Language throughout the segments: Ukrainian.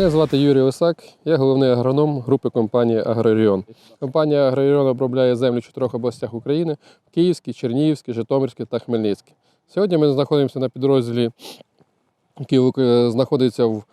Мене звати Юрій Осак, я головний агроном групи компанії Агроріон. Компанія Агроріон обробляє землі в чотирьох областях України: Київській, Чернігівській, Житомирській та Хмельницькій. Сьогодні ми знаходимося на підрозділі, який знаходиться в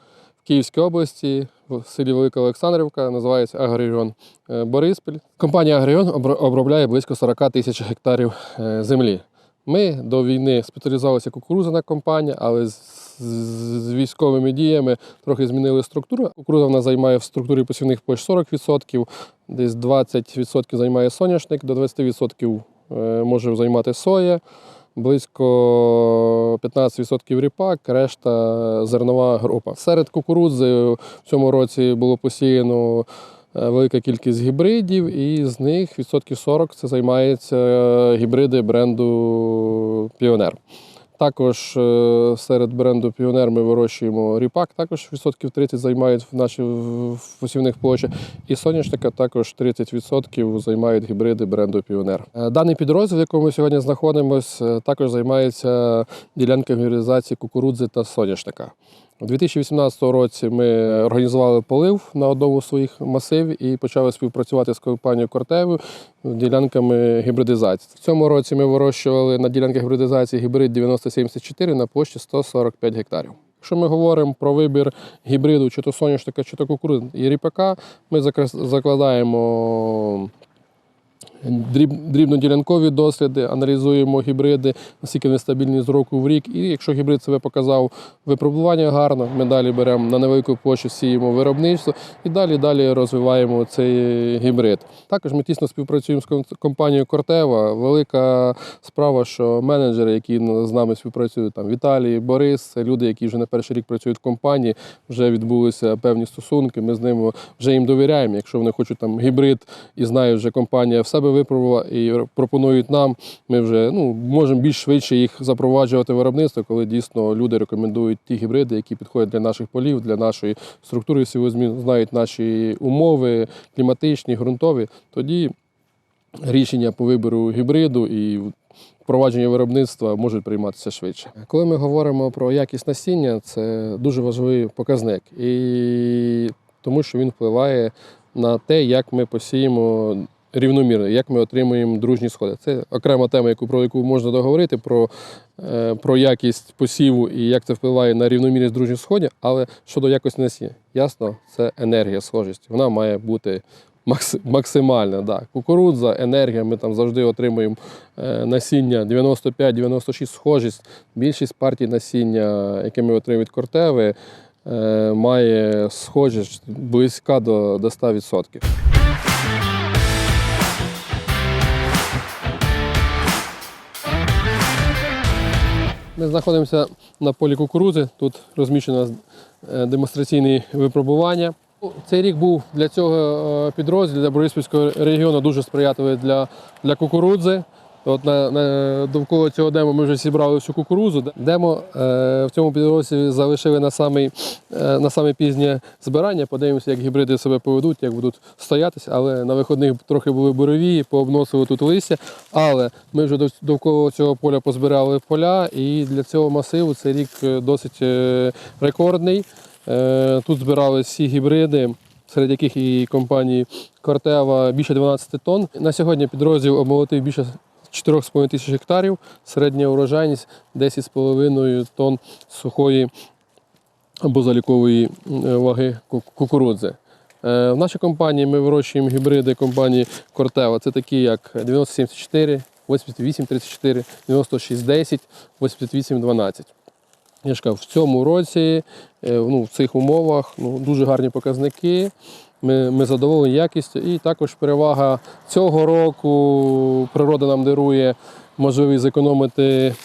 Київській області, в селі Велика Олександрівка, називається Агроріон е, Бориспіль. Компанія Агроріон обробляє близько 40 тисяч гектарів е, землі. Ми до війни спеціалізувалися кукурузна компанія, але з, з- з військовими діями трохи змінили структуру. Кукуруза в нас займає в структурі посівних площ 40%, десь 20% займає соняшник, до 20% е, може займати соя, близько 15% ріпак, решта зернова група. Серед кукурудзи в цьому році було посіяно велика кількість гібридів, і з них відсотків 40 це займається е, гібриди бренду Піонер. Також е, серед бренду Піонер ми вирощуємо ріпак, також відсотків 30 займають в наші посівних площах. І соняшника також 30% займають гібриди бренду Піонер. Е, Даний підрозділ, в якому ми сьогодні знаходимося, також займається ділянками гібридизації кукурудзи та соняшника. У 2018 році ми організували полив на одному з своїх масивів і почали співпрацювати з компанією Кортевою ділянками гібридизації. В цьому році ми вирощували на ділянках гібридизації гібрид 9074 на площі 145 гектарів. Якщо ми говоримо про вибір гібриду, чи то соняшника, чи то кукурудзи і ріпака, ми закладаємо дрібноділянкові досліди, аналізуємо гібриди, наскільки вони стабільні з року в рік. І якщо гібрид себе показав випробування гарно, ми далі беремо на невелику площу, сіємо виробництво і далі далі розвиваємо цей гібрид. Також ми тісно співпрацюємо з компанією Кортева. Велика справа, що менеджери, які з нами співпрацюють, там Віталій, Борис, люди, які вже не перший рік працюють в компанії, вже відбулися певні стосунки. Ми з ними вже їм довіряємо. Якщо вони хочуть там гібрид і знають, вже компанія в себе випробувала і пропонують нам, ми вже ну, можемо більш швидше їх запроваджувати виробництво, коли дійсно люди рекомендують ті гібриди, які підходять для наших полів, для нашої структури сівозмін, знають наші умови кліматичні, ґрунтові. Тоді рішення по вибору гібриду і впровадження виробництва можуть прийматися швидше. Коли ми говоримо про якість насіння, це дуже важливий показник, і тому що він впливає на те, як ми посіємо. Рівномірно, як ми отримуємо дружні сходи. Це окрема тема, яку про яку можна договорити про, е, про якість посіву і як це впливає на рівномірність дружніх сходів. Але щодо якості насіння, ясно, це енергія, схожість. Вона має бути максимальна. Да. Кукурудза, енергія, ми там завжди отримуємо е, насіння 95-96 схожість. Більшість партій насіння, яке ми отримуємо від кортеви, е, має схожість близька до, до 100%. Ми знаходимося на полі кукурудзи. Тут розміщено демонстраційні демонстраційне випробування. Цей рік був для цього е, підрозділу для Бориспільського регіону дуже сприятливий для, для кукурудзи. От на, на, довкола цього демо ми вже зібрали всю кукурудзу. Демо е, в цьому підрозділі залишили на самий, е, на саме пізнє збирання. Подивимося, як гібриди себе поведуть, як будуть стоятися. Але на виходних трохи були бурові, пообносили тут листя. Але ми вже довкола цього поля позбирали поля, і для цього масиву цей рік е, досить е, рекордний. Е, Тут збирали всі гібриди, серед яких і компанії Кортева більше 12 тонн. На сьогодні підрозділ обмолотив більше 4,5 тисяч гектарів, середня урожайність 10,5 тонн сухої або залікової е, ваги кукурудзи. Е, В нашій компанії ми вирощуємо гібриди компанії Кортева. Це такі як 9074, 8834, 9610, 8812. Я ж кажу, в цьому році, е, ну, в цих умовах ну, дуже гарні показники. Ми, ми задоволені якістю. І також перевага цього року природа нам дарує можливість зекономити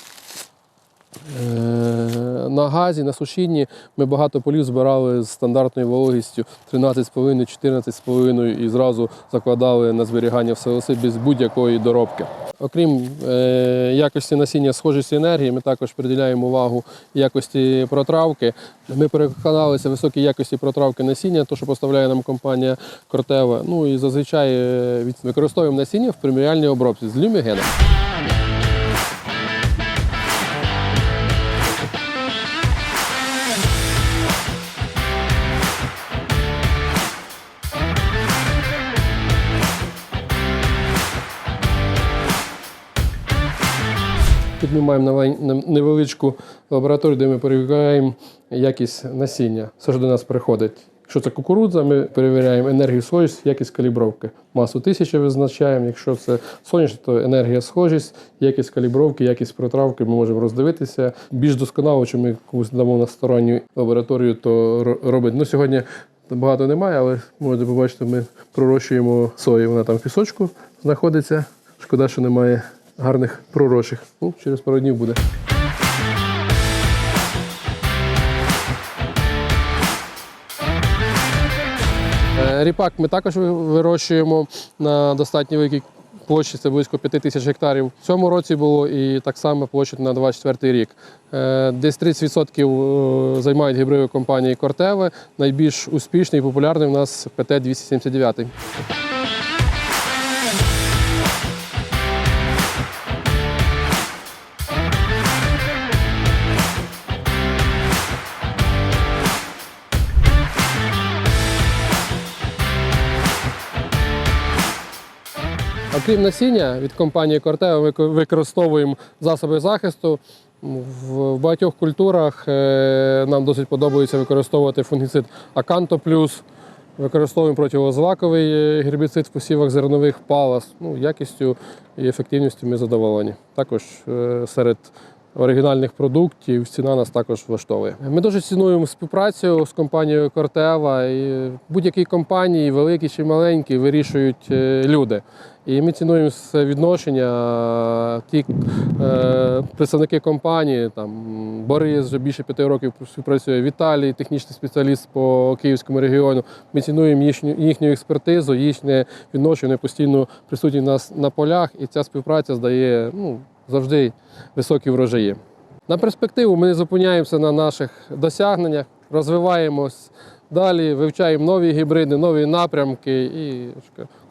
на газі, на сушінні. Ми багато полів збирали з стандартною вологістю 13,5-14,5 і зразу закладали на зберігання в селоси без будь-якої доробки. Окрім е, якості насіння схожості енергії, ми також приділяємо увагу якості протравки. Ми переконалися високій якості протравки насіння, то що поставляє нам компанія Кортева. Ну і зазвичай е, використовуємо насіння в преміальній обробці з люмігеном. Тут ми маємо наве- невеличку лабораторію, де ми перевіряємо якість насіння. Все ж до нас приходить. Якщо це кукурудза, ми перевіряємо енергію схожість, якість калібровки. Масу тисячі визначаємо. Якщо це соняшник, то енергія схожість, якість калібровки, якість протравки ми можемо роздивитися. Більш досконало, чи ми комусь дамо на сторонню лабораторію, то ро- робить. Ну, сьогодні багато немає, але можете побачити, ми пророщуємо сою. Вона там в пісочку знаходиться. Шкода, що немає гарних пророчих. Ну, через пару днів буде. Е, Ріпак ми також вирощуємо на достатньо великій площі, це близько 5 тисяч гектарів. В цьому році було і так само площа на 24 рік. Е, Десь 30% е, займають гібриди компанії Кортеве. Найбільш успішний і популярний у нас ПТ-279. Окрім насіння від компанії Кортео використовуємо засоби захисту. В багатьох культурах е, нам досить подобається використовувати фунгіцид Аканто Плюс. Використовуємо противозлаковий е, гербіцид в посівах зернових палас. Ну, якістю і ефективністю ми задоволені. Також е, серед оригінальних продуктів ціна нас також влаштовує. Ми дуже цінуємо співпрацю з компанією Кортева. Будь-якій компанії, великі чи маленькі, вирішують е, люди. І ми цінуємо відношення. Ті е, представники компанії, там Борис вже більше п'яти років співпрацює Віталій, технічний спеціаліст по Київському регіону. Ми цінуємо їхню, їхню експертизу, їхнє відношення постійно присутні нас на полях, і ця співпраця здає ну, завжди високі врожаї. На перспективу ми не зупиняємося на наших досягненнях, розвиваємось далі, вивчаємо нові гібриди, нові напрямки. І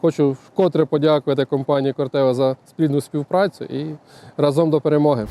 хочу вкотре подякувати компанії Кортева за спільну співпрацю і разом до перемоги.